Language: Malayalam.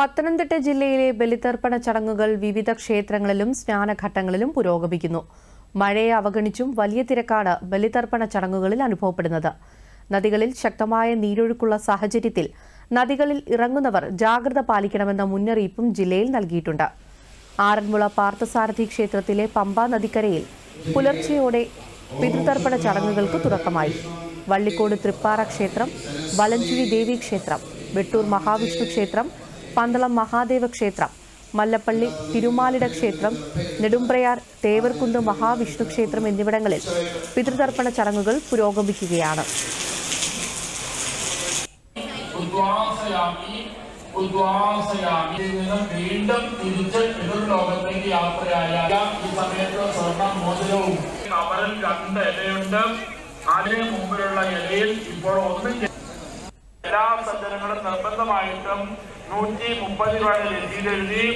പത്തനംതിട്ട ജില്ലയിലെ ബലിതർപ്പണ ചടങ്ങുകൾ വിവിധ ക്ഷേത്രങ്ങളിലും സ്നാനഘട്ടങ്ങളിലും പുരോഗമിക്കുന്നു. മഴയെ അവഗണിച്ചും വലിയ തിരക്കാണ് ബലിതർപ്പണ ചടങ്ങുകളിൽ അനുഭവപ്പെടുന്നത്. നദികളിൽ ശക്തമായ നീരൊഴുക്കുള്ള സാഹചര്യത്തിൽ നദികളിൽ ഇറങ്ങുന്നവർ ജാഗ്രത പാലിക്കണമെന്ന മുന്നറിയിപ്പും ജില്ലയിൽ നൽകിയിട്ടുണ്ട്. ആറന്മുള പാർത്ഥസാരഥി ക്ഷേത്രത്തിലെ പമ്പാ നദിക്കരയിൽ പുലർച്ചെയോടെ പിതൃതർപ്പണ ചടങ്ങുകൾക്ക് തുടക്കമായി. വള്ളിക്കോട് തൃപ്പാറ ക്ഷേത്രം വലഞ്ചുഴി ദേവി ക്ഷേത്രം വെട്ടൂർ മഹാവിഷ്ണു ക്ഷേത്രം പന്തളം മഹാദേവ ക്ഷേത്രം മല്ലപ്പള്ളി തിരുമാലിട ക്ഷേത്രം നെടുമ്പ്രയാർ തേവർകുണ്ട് മഹാവിഷ്ണു ക്ഷേത്രം എന്നിവിടങ്ങളിൽ പിതൃതർപ്പണ ചടങ്ങുകൾ പുരോഗമിക്കുകയാണ്. വീണ്ടും തിരിച്ച് എതിർ ലോകത്തേക്ക് യാത്രയായ ഈ സമയത്ത് സ്വർണ മോചനവും അവരിൽ രണ്ട് ഇലയുണ്ട്. അതിന് മുമ്പിലുള്ള ഇലയിൽ ഇപ്പോൾ ഒന്നും എല്ലാ സജ്ജനങ്ങളും നിർബന്ധമായിട്ടും നൂറ്റി മുപ്പത് രൂപയുടെ രസീത് എഴുതി